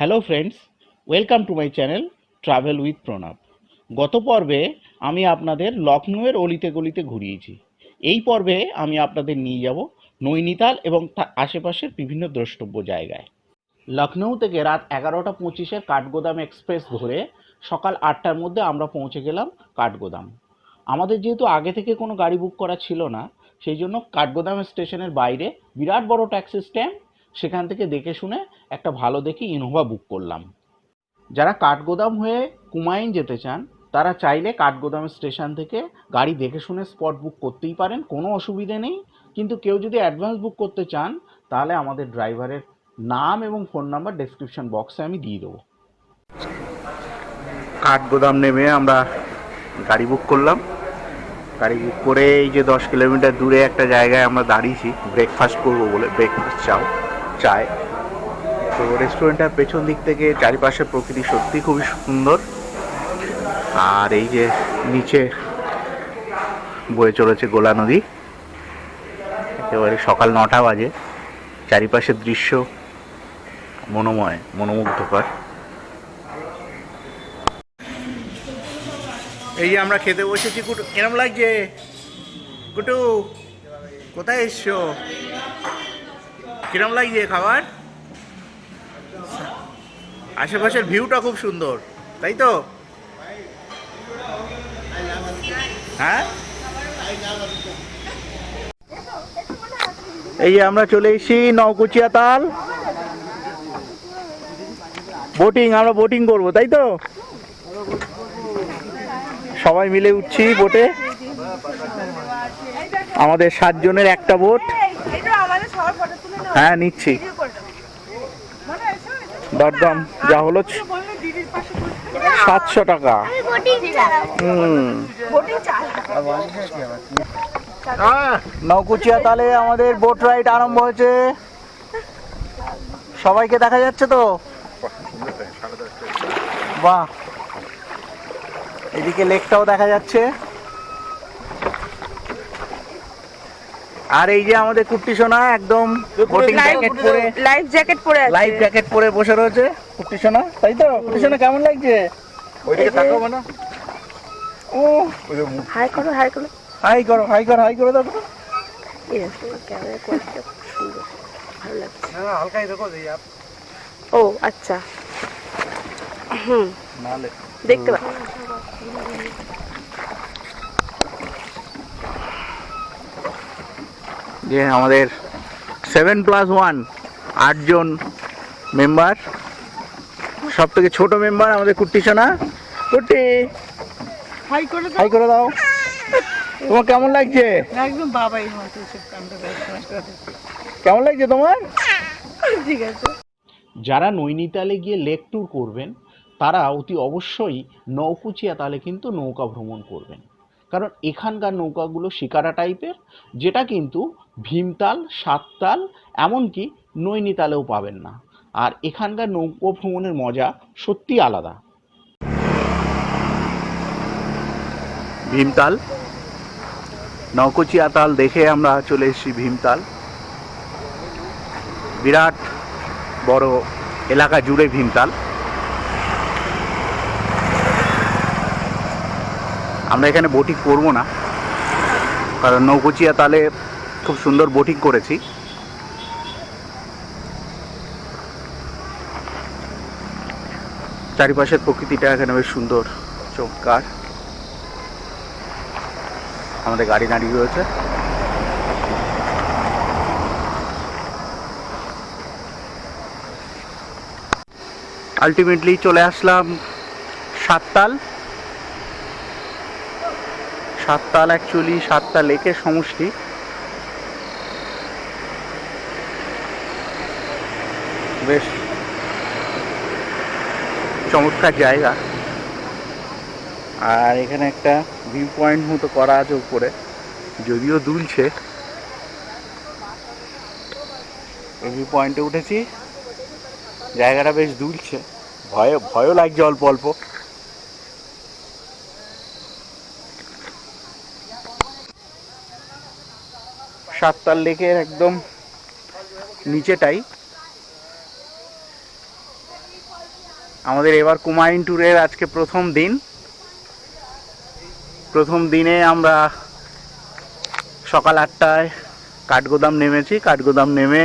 Hello friends welcome to my channel travel with Pranab গত পর্বে আমি আপনাদের লখনউয়ের অলিতে গলিতে ঘুরিয়েছি। এই পর্বে আমি আপনাদের নিয়ে যাব নৈনিতাল এবং আশেপাশের বিভিন্ন দ্রষ্টব্য জায়গায়। লখনৌ থেকে রাত এগারোটা পঁচিশের কাঠগোদাম এক্সপ্রেস ধরে সকাল আটটার মধ্যে আমরা পৌঁছে গেলাম কাঠগোদাম। আমাদের যেহেতু আগে থেকে কোনো গাড়ি বুক করা ছিল না, সেই জন্য কাঠগোদাম স্টেশনের বাইরে বিরাট বড় ট্যাক্সি স্ট্যান্ড সেখান থেকে দেখে শুনে একটা ভালো দেখি ইনোভা বুক করলাম। যারা কাঠগোদাম হয়ে কুমাইন যেতে চান, তারা চাইলে কাঠগোদাম স্টেশন থেকে গাড়ি দেখে শুনে স্পট বুক করতেই পারেন, কোনো অসুবিধে নেই। কিন্তু কেউ যদি অ্যাডভান্স বুক করতে চান, তাহলে আমাদের ড্রাইভারের নাম এবং ফোন নাম্বার ডেসক্রিপশন বক্সে আমি দিয়ে দেবো। কাঠগোদাম নেমে আমরা গাড়ি বুক করলাম। গাড়ি বুক করে এই যে দশ কিলোমিটার দূরে একটা জায়গায় আমরা দাঁড়িয়েছি ব্রেকফাস্ট করব বলে ব্রেকফাস্ট চাও। চায়। তো রেস্টুরেন্টটার পেছন দিক থেকে চারিপাশের প্রকৃতি সত্যি খুবই সুন্দর। আর এই যে নিচে বয়ে চলেছে গোলা নদী। একেবারে সকাল নটা বাজে। চারিপাশের দৃশ্য মনোময়, মনোমুগ্ধকর। এই যে আমরা খেতে বসেছি, কুটু কিরম লাগছে? কুটু, কোথায় এসছো? কিরম লাগছে খাবার? আশেপাশের ভিউটা খুব সুন্দর, তাই তো? হ্যাঁ? এই যে আমরা চলে এসেছি নৌকুচিয়া তাল। বোটিং, আমরা বোটিং করব, তাই তো? সবাই মিলে উঠছি বোটে। আমাদের সাতজনের একটা বোট এটা আমাদের সবার ফটো তুলে নাও হ্যাঁ নিচ্ছি। দরদাম, যা হলো সাতশো টাকা। হুম। নৌকুচিয়া তালে আমাদের বোট রাইড আরম্ভ হয়েছে। সবাইকে দেখা যাচ্ছে তো? বাহ। এদিকে লেকটাও দেখা যাচ্ছে। আর এই যে আমাদের কুট্টি সোনা একদম বোটিং জ্যাকেট পরে লাইফ জ্যাকেট পরে আছে। লাইফ জ্যাকেট পরে বসে রয়েছে কুট্টি সোনা। তাই তো? কুট্টি সোনা কেমন লাগছে? ওইদিকে তাকাবো না ও হাই করো হাই করো। হাই করো হাই করো হাই করো দেখো। ক্যামেরা কোয়ালিটিটা খুব সুন্দর। ভালো লাগছে। না হালকাই দেখো যে ও আচ্ছা। হুম। দেখতে পাচ্ছি। যে আমাদের সেভেন প্লাস ওয়ান আটজন মেম্বার সব থেকে ছোট মেম্বার আমাদের কুট্টি সোনা। কুট্টি হাই করে হাই করে দাও। তোমার কেমন লাগছে? একদম বাবাই মতো সব কামটা কেমন লাগছে তোমার? ঠিক আছে। যারা নৈনিতালে গিয়ে লেক ট্যুর করবেন তারা অতি অবশ্যই নৌকুচিয়া তালে কিন্তু নৌকা ভ্রমণ করবেন। কারণ এখানকার নৌকাগুলো শিকারা টাইপের, যেটা কিন্তু ভীমতাল, সাততাল, এমনকি নৈনিতালেও পাবেন না। আর এখানকার নৌকো ভ্রমণের মজা সত্যি আলাদা। ভীমতাল? নৌকুচিয়া তাল দেখে আমরা চলে এসেছি ভীমতাল। বিরাট বড় এলাকা জুড়ে ভীমতাল। আমরা এখানে বোটিং করব না। কারণ নৌকুচিয়া তালে খুব সুন্দর বোটিং করেছি। চারিপাশের প্রকৃতিটা এখানে বেশ সুন্দর, চমৎকার। আমাদের গাড়ি দাঁড়িয়ে রয়েছে। আলটিমেটলি চলে আসলাম সাততাল। সাততাল অ্যাকচুয়ালি সাতটা লেকের সমষ্টি। বেশ চমৎকার জায়গা। আর এখানে একটা ভিউ পয়েন্ট মতো করা আছে উপরে, যদিও দুলছে। ভিউ পয়েন্টে উঠেছি। জায়গাটা বেশ দুলছে। ভয়, ভয়ও লাগছে অল্প অল্প। সাততাল লেকের একদম নিচেটাই। আমাদের এবার কুমায়ুন ট্যুরের আজকে প্রথম দিন। প্রথম দিনে আমরা সকাল আটটায় কাঠগোদাম নেমেছি। কাঠগোদাম নেমে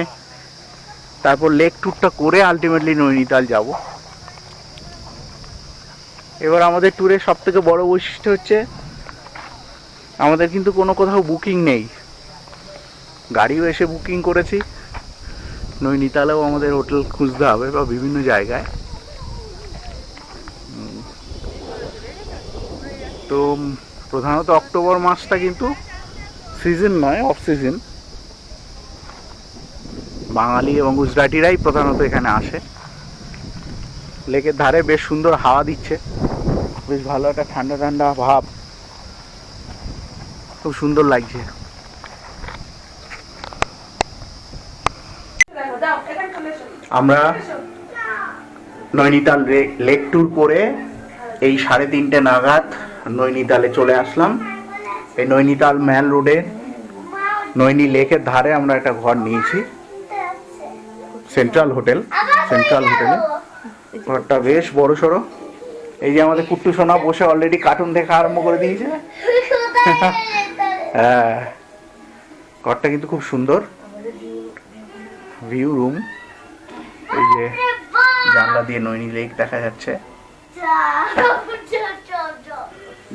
তারপর লেক ট্যুরটা করে আলটিমেটলি নৈনিতাল যাব। এবার আমাদের ট্যুরের সব থেকে বড় বৈশিষ্ট্য হচ্ছে, আমাদের কিন্তু কোনো কোথাও বুকিং নেই। গাড়িও এসে বুকিং করেছি। নৈনিতালেও আমাদের হোটেল খুঁজতে হবে বা বিভিন্ন জায়গায়। তো প্রধানত অক্টোবর মাসটা কিন্তু সিজন নয় অফ সিজন বাঙালি এবং গুজরাটিরাই প্রধানত এখানে আসে। লেকের ধারে বেশ সুন্দর হাওয়া দিচ্ছে। বেশ ভালো একটা ঠান্ডা ঠান্ডা ভাব। খুব সুন্দর লাগছে। আমরা নৈনিতাল লেক ট্যুর করে এই সাড়ে তিনটে নাগাদ নৈনিতালে চলে আসলাম। এই নৈনিতাল ম্যাল রোডে নৈনি লেকের ধারে আমরা একটা ঘর নিয়েছি। সেন্ট্রাল হোটেল সেন্ট্রাল হোটেলে। ঘরটা বেশ বড় সড়ো। এই যে আমাদের কুট্টু সোনা বসে অলরেডি কার্টুন দেখা আরম্ভ করে দিয়েছে। হ্যাঁ। ঘরটা কিন্তু খুব সুন্দর। ভিউ রুম এই যে জানলা দিয়ে নৈনি লেক দেখা যাচ্ছে।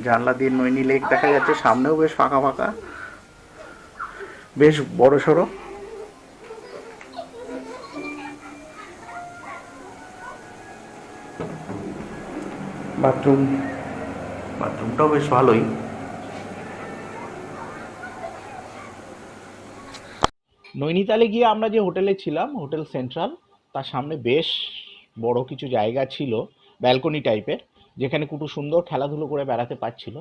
জানলা দিয়ে নৈনি লেক দেখা যাচ্ছে, সামনেও বেশ ফাঁকা ফাঁকা, বেশ বড় সড়ো। বাথরুম, বাথরুমটাও বেশ ভালোই। নৈনিতালে গিয়ে আমরা যে হোটেলে ছিলাম, হোটেল সেন্ট্রাল, তার সামনে বেশ বড় কিছু জায়গা ছিল, ব্যালকনি টাইপের, যেখানে কুটু সুন্দর খেলাধুলো করে বেড়াতে পারছিল।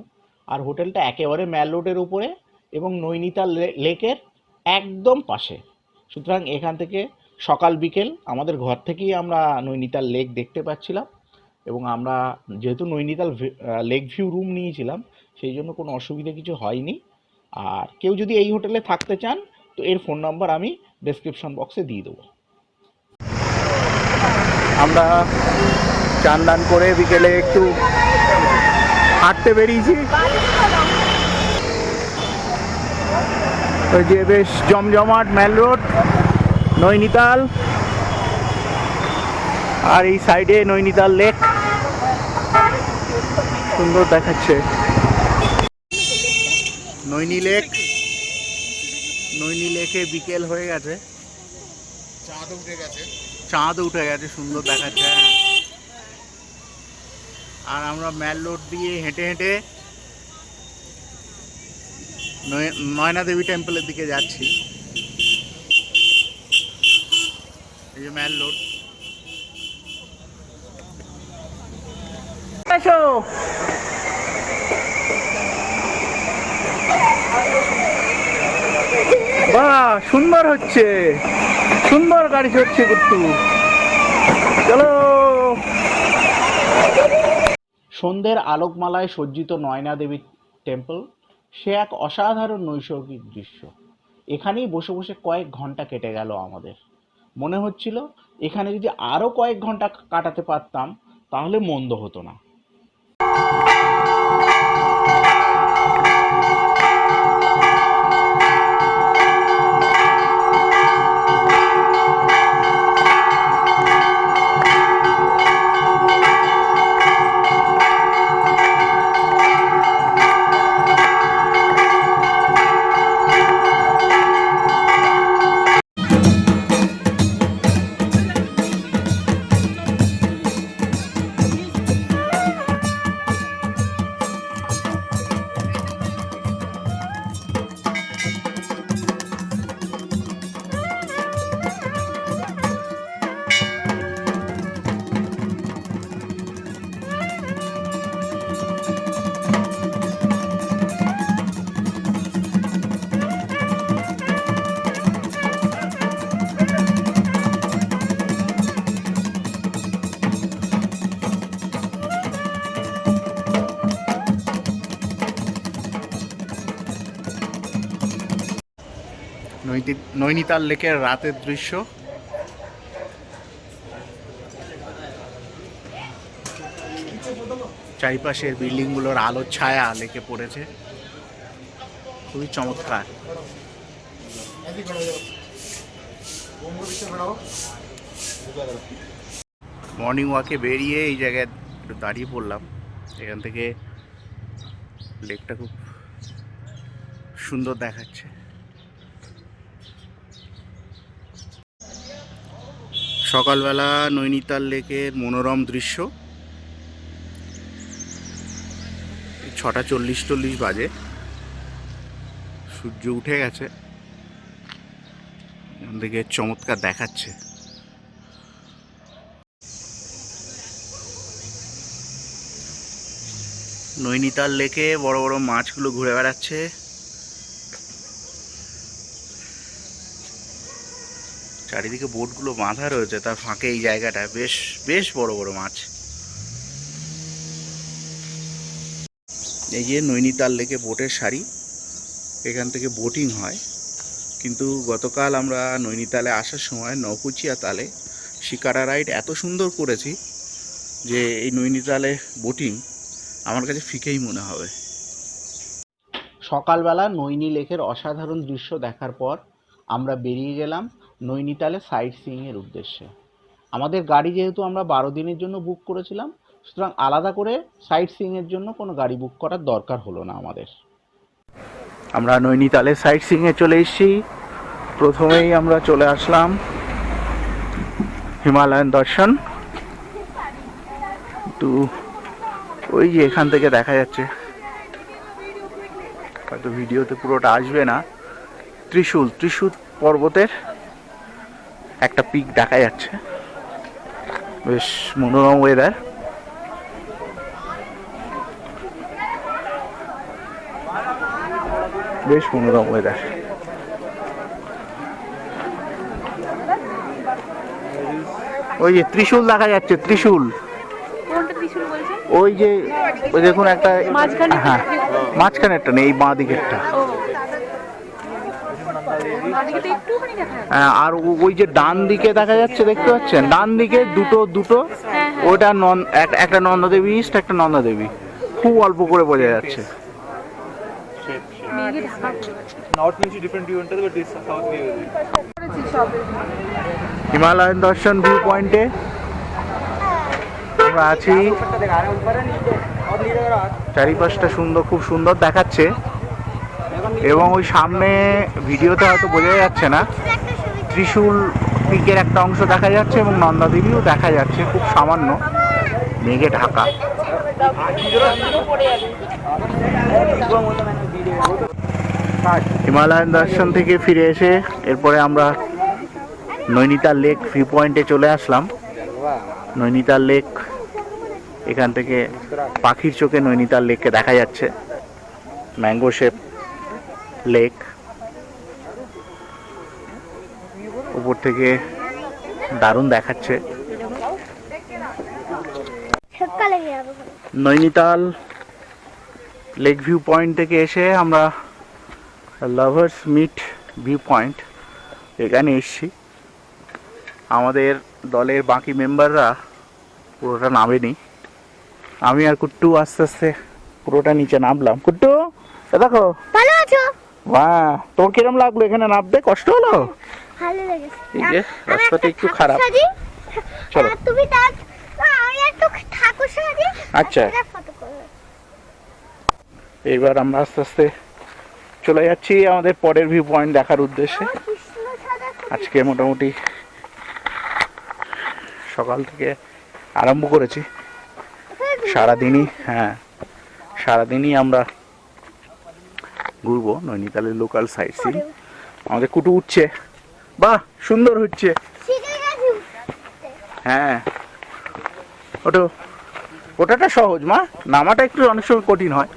আর হোটেলটা একেবারে ম্যাল রোডের উপরে এবং নৈনিতাল লেকের একদম পাশে। সুতরাং এখান থেকে সকাল বিকেল আমাদের ঘর থেকেই আমরা নৈনিতাল লেক দেখতে পাচ্ছিলাম এবং আমরা যেহেতু নৈনিতাল লেক ভিউ রুম নিয়েছিলাম, সেই জন্য কোনো অসুবিধা কিছু হয়নি। আর কেউ যদি এই হোটেলে থাকতে চান তো এর ফোন নাম্বার আমি ডেসক্রিপশন বক্সে দিয়ে দেবো। আমরা চান দান করে বিকেলে একটু হাঁটতে বেরিয়েছি। ওই যে বেশ জমজমাট ম্যাল রোড, নৈনিতাল, আর এই সাইডে নৈনিতাল লেক। সুন্দর দেখাচ্ছে। নৈনি লেক। নৈনি লেকে বিকেল হয়ে গেছে। চাঁদ উঠে গেছে। চাঁদ উঠে গেছে সুন্দর দেখাচ্ছে হ্যাঁ। আর আমরা ম্যাল রোড দিয়ে হেঁটে হেঁটে নয়- নয়না দেবী টেম্পলের দিকে যাচ্ছি। এই যে ম্যাল রোড। বাহ সুন্দর হচ্ছে। সুন্দর গাড়ি চড়ছে কুট্টু চলো। সন্ধ্যের আলোকমালায় সজ্জিত নয়না দেবী টেম্পল, সে এক অসাধারণ নৈসর্গিক দৃশ্য। এখানেই বসে বসে কয়েক ঘণ্টা কেটে গেল আমাদের। মনে হচ্ছিল, এখানে যদি আরও কয়েক ঘণ্টা কাটাতে পারতাম, তাহলে মন্দ হতো না। নৈনিতাল লেকের রাতের দৃশ্য। চারিপাশের বিল্ডিংগুলোর আলোর ছায়া লেকে পড়েছে। খুবই চমৎকার। মর্নিং ওয়াকে বেরিয়ে এই জায়গায় একটু দাঁড়িয়ে পড়লাম। এখান থেকে লেকটা খুব সুন্দর দেখাচ্ছে। সকালবেলা নৈনিতাল লেকের মনোরম দৃশ্য। ছটা চল্লিশ চল্লিশ বাজে। সূর্য উঠে গেছে। এখান থেকে চমৎকার দেখাচ্ছে। নৈনিতাল লেকে বড় বড় মাছগুলো ঘুরে বেড়াচ্ছে। চারিদিকে বোটগুলো বাঁধা রয়েছে, তার ফাঁকে এই জায়গাটা। বেশ বেশ বড় বড় মাছ। এই যে নৈনিতাল লেকে বোটের সারি, এখান থেকে বোটিং হয়। কিন্তু গতকাল আমরা নৈনিতালে আসার সময় নৌকুচিয়া তালে শিকারা রাইড এত সুন্দর করেছি যে এই নৈনিতালে বোটিং আমার কাছে ফিকেই মনে হবে। সকালবেলা নৈনি লেকের অসাধারণ দৃশ্য দেখার পর আমরা বেরিয়ে গেলাম নৈনিতালে সাইট সিইংয়ের উদ্দেশ্যে। আমাদের গাড়ি যেহেতু আমরা বারো দিনের জন্য বুক করেছিলাম, সুতরাং আলাদা করে সাইট সিইংয়ের জন্য কোনো গাড়ি বুক করার দরকার হলো না আমাদের। আমরা নৈনিতালে সাইট সিইংয়ে চলে এসেছি। প্রথমেই আমরা চলে আসলাম হিমালয়ান দর্শন। তো ওই যে এখান থেকে দেখা যাচ্ছে। হয়তো ভিডিওতে পুরোটা আসবে না। ত্রিশূল ত্রিশূল পর্বতের একটা পিক দেখা যাচ্ছে। বেশ মনোরম ওয়েদার বেশ মনোরম ওয়েদার ওই যে ত্রিশূল দেখা যাচ্ছে ত্রিশূল। ওই যে ওই দেখুন একটা মাঝখানে? হ্যাঁ মাঝখানেরটা নেই এই বাঁ দিকেরটা ও ওদিকে তো একটুখানি দেখা যাচ্ছে হ্যাঁ, হ্যাঁ, আর ওই যে ডান দিকে দেখা যাচ্ছে দেখতে পাচ্ছেন? ডান দিকে দুটো দুটো। ওটা একটা একটা নন্দাদেবী ইস্ট একটা নন্দাদেবী। খুব অল্প করে বোঝা যাচ্ছে। হিমালয়ান দর্শন ভিউ পয়েন্টে আমরা আছি। চারিপাশটা সুন্দর খুব সুন্দর দেখাচ্ছে। এবং ওই সামনে ভিডিওতে হয়তো বোঝা যাচ্ছে না, ত্রিশূল পিকের একটা অংশ দেখা যাচ্ছে এবং নন্দাদেবীও দেখা যাচ্ছে, খুব সামান্য। মেঘে ঢাকা। হিমালয়ান দর্শন থেকে ফিরে এসে এরপরে আমরা নৈনিতাল লেক ভিউ পয়েন্টে চলে আসলাম। নৈনিতাল লেক, এখান থেকে পাখির চোখে নৈনিতাল লেককে দেখা যাচ্ছে। Mango shape. লেক। উপর থেকে দারুণ দেখাচ্ছে। নৈনিতাল লেক ভিউ পয়েন্ট থেকে এসে আমরা লাভার্স মিট ভিউ পয়েন্ট। এখানে এসছি। আমাদের দলের বাকি মেম্বাররা পুরোটা নামেনি। আমি আর কুট্টু আস্তে আস্তে পুরোটা নিচে নামলাম। কুট্টু দেখো। ভালো আছো? বাহ তোর কিরম লাগল? এখানে নামতে? কষ্ট হলো? ভালো লেগেছে। এই যে রাস্তাটা একটু খারাপ। চলো। তুমি তার আমি একটু ঠাকুর সাজি। আচ্ছা। এবার আমরা আস্তে আস্তে চলে যাচ্ছি আমাদের পরের ভিউ পয়েন্ট দেখার উদ্দেশ্যে। আজকে মোটামুটি সকাল থেকে আরম্ভ করেছি। সারাদিনই হ্যাঁ সারাদিনই আমরা ঘুরবো নৈনিতালের লোকাল সাইট সিন আমাদের কুটু উঠছে। বাহ সুন্দর হচ্ছে। হ্যাঁ। ওটো ওটাটা সহজ মা। নামাটা একটু অনেক সময় কঠিন হয়।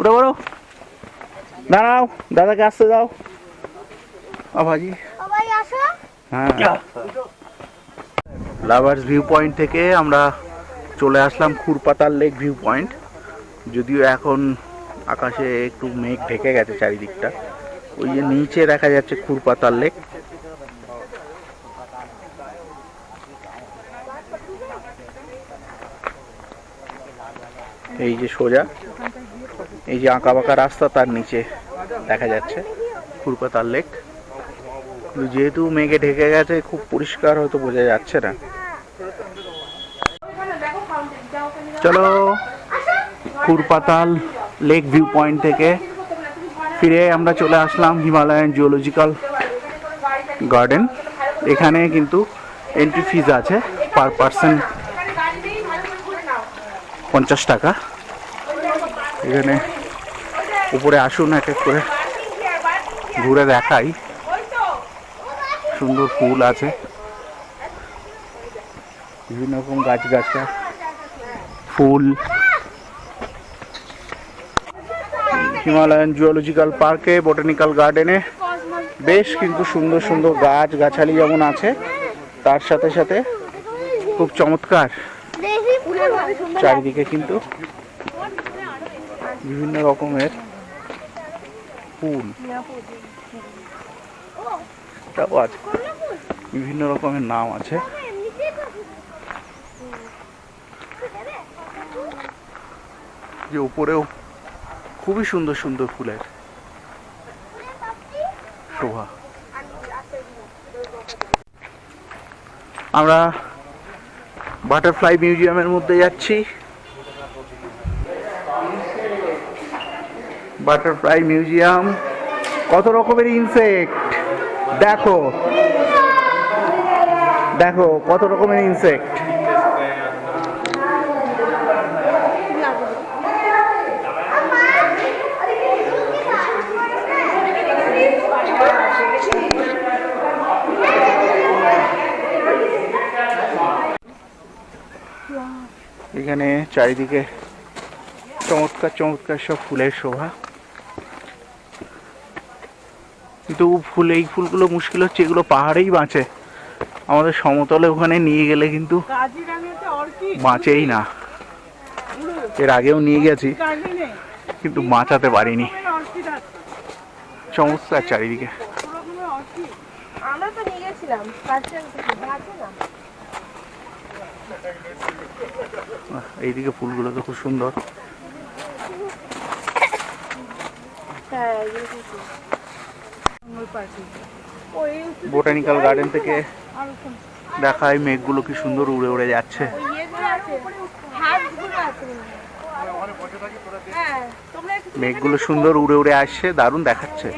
উঠে বড়। দাঁড়াও দাদাকে আসতে দাও। ভাজি হ্যাঁ। লাভার্স ভিউ পয়েন্ট থেকে আমরা চলে আসলাম খুরপাতাল লেক ভিউ পয়েন্ট যদিও এখন আকাশে একটু মেঘ ঢেকে গেছে চারিদিকটা। ওই যে নিচে দেখা যাচ্ছে খুরপাতার লেক। এই যে সোজা, এই যে আঁকা বাঁকা রাস্তা তার নিচে দেখা যাচ্ছে খুরপাতার লেক। যেহেতু মেঘে ঢেকে গেছে, খুব পরিষ্কার হয়তো বোঝা যাচ্ছে না। চলো। কুরপাতাল লেক ভিউ পয়েন্ট থেকে ফিরে আমরা চলে আসলাম হিমালয়ান জিওলজিক্যাল গার্ডেন এখানে কিন্তু এন্ট্রি ফিজ আছে পার পার্সন পঞ্চাশ টাকা। এখানে উপরে আসুন এক এক করে, ঘুরে দেখাই। সুন্দর ফুল আছে। বিভিন্ন রকম গাছগাছরা ফুল। হিমালয়ান জুওলজিক্যাল পার্কে বোটানিক্যাল গার্ডেনে বেশ কিন্তু সুন্দর সুন্দর গাছ, গাছালি যেমন আছে, তার সাথে সাথে খুব চমৎকার। চারিদিকে কিন্তু বিভিন্ন রকমের ফুল। আছে। বিভিন্ন রকমের নাম আছে। যে উপরেও খুবই সুন্দর সুন্দর ফুলের। শোভা। আমরা বাটারফ্লাই মিউজিয়ামের মধ্যে যাচ্ছি। বাটারফ্লাই মিউজিয়াম কত রকমের ইনসেক্ট দেখো। দেখো, কত রকমের ইনসেক্ট এখানে চারিদিকে চমৎকার চমৎকার সব ফুলের শোভা। কিন্তু ফুল, এই ফুলগুলো মুশকিল হচ্ছে, এগুলো পাহাড়েই বাঁচে। আমাদের সমতলে ওখানে নিয়ে গেলে কিন্তু বাঁচেই না। এর আগেও নিয়ে গেছি, কিন্তু বাঁচাতে পারিনি। চমৎকার চারিদিকে। আমরা তো নিয়ে গেছিলাম এইদিকে ফুলগুলো তো খুব সুন্দর। হ্যাঁ বোটানিক্যাল গার্ডেন থেকে দেখায় মেঘগুলো কি সুন্দর উড়ে উড়ে যাচ্ছে। মনে হয়। হ্যাঁ মেঘগুলো সুন্দর উড়ে উড়ে আসছে দারুণ দেখাচ্ছে।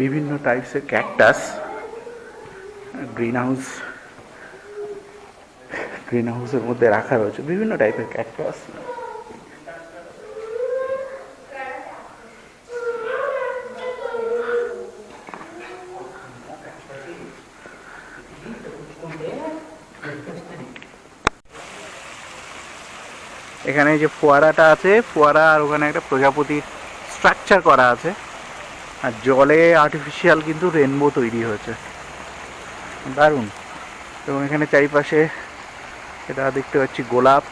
বিভিন্ন টাইপসের ক্যাকটাস গ্রিন হাউস গ্রিন হাউসের মধ্যে রাখা রয়েছে, বিভিন্ন টাইপের ক্যাকটাস এখানে যে ফোয়ারাটা আছে, ফোয়ারা আর ওখানে একটা প্রজাপতির স্ট্রাকচার করা আছে। আর জলে আর্টিফিশিয়াল কিন্তু রেনবো তৈরি হয়েছে। দারুণ। এবং এখানে চারিপাশে এটা দেখতে পাচ্ছি গোলাপ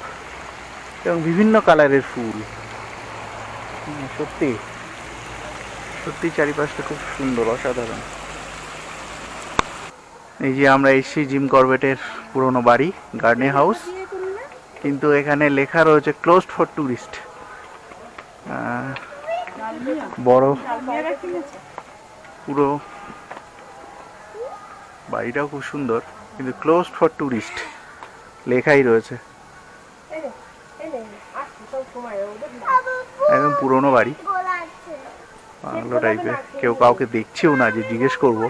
এবং বিভিন্ন কালারের ফুল। সত্যি। সত্যি চারিপাশটা খুব সুন্দর, অসাধারণ। এই যে আমরা এসছি জিম করবেটের পুরনো বাড়ি, গার্ডেন হাউস। কিন্তু এখানে লেখা রয়েছে ক্লোজড ফর টুরিস্ট বড়। পুরো বাড়িটাও খুব সুন্দর কিন্তু ক্লোজড ফর টুরিস্ট লেখাই রয়েছে। একদম পুরনো বাড়ি। বাংলো টাইপের কেউ কাউকে দেখছেও না যে জিজ্ঞেস করব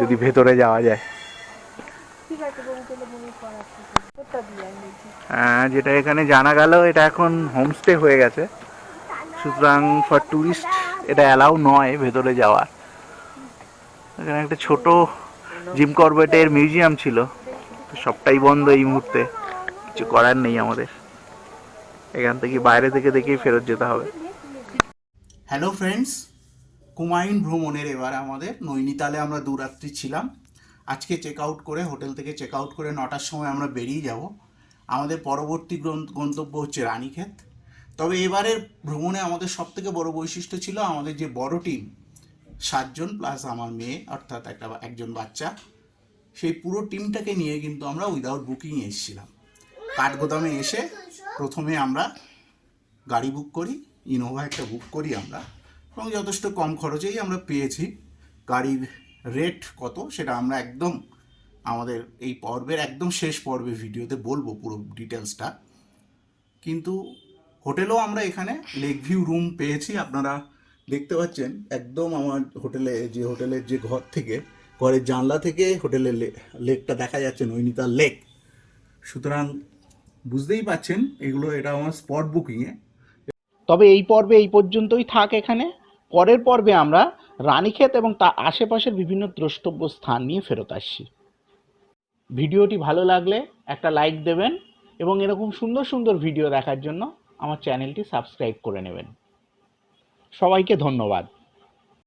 যদি ভেতরে যাওয়া যায়। হ্যাঁ, যেটা এখানে জানা গেল এটা এখন হোমস্টে হয়ে গেছে। সুতরাং ফর টুরিস্ট এটা অ্যালাউ নয় ভেতরে যাওয়ার। এখানে একটা ছোট জিম করবেটের মিউজিয়াম ছিল। সবটাই বন্ধ এই মুহূর্তে। কিছু করার নেই আমাদের। এখান থেকে বাইরে থেকে দেখেই ফেরত যেতে হবে। হ্যালো ফ্রেন্ডস কুমায়ুন ভ্রমণের এবার আমাদের। নৈনিতালে আমরা দু রাত্রি ছিলাম। আজকে চেক আউট করে হোটেল থেকে চেক আউট করে নটার সময় আমরা বেরিয়ে যাব। আমাদের পরবর্তী গন্তব্য হচ্ছে রানীক্ষেত। তবে এবারের ভ্রমণে আমাদের সবথেকে বড় বৈশিষ্ট্য ছিল আমাদের যে বড় টিম সাতজন প্লাস আমার মেয়ে, অর্থাৎ একটা একজন বাচ্চা, সেই পুরো টিমটাকে নিয়ে কিন্তু আমরা উইদাউট বুকিং এসেছিলাম। কাঠগোদামে এসে প্রথমে আমরা গাড়ি বুক করি ইনোভা একটা বুক করি আমরা, এবং যথেষ্ট কম খরচেই আমরা পেয়েছি। গাড়ির রেট কত সেটা আমরা একদম আমাদের এই পর্বের একদম শেষ পর্বে ভিডিওতে বলব পুরো ডিটেলসটা কিন্তু হোটেলও আমরা এখানে লেক ভিউ রুম পেয়েছি, আপনারা দেখতে পাচ্ছেন। একদম আমার হোটেলে, যে হোটেলের যে ঘর থেকে, ঘরের জানলা থেকে হোটেলের লেকটা দেখা যাচ্ছে, নৈনিতাল লেক। সুতরাং বুঝতেই পাচ্ছেন, এগুলো, এটা আমার স্পট বুকিংয়ে। তবে এই পর্বে এই পর্যন্তই থাক এখানে। পরের পর্বে আমরা রানীক্ষেত এবং তার আশেপাশের বিভিন্ন দ্রষ্টব্য স্থান নিয়ে ফেরত আসছি। ভিডিওটি ভালো লাগলে একটা লাইক দেবেন এবং এরকম সুন্দর সুন্দর ভিডিও দেখার জন্য আমার চ্যানেলটি সাবস্ক্রাইব করে নেবেন। সবাইকে ধন্যবাদ।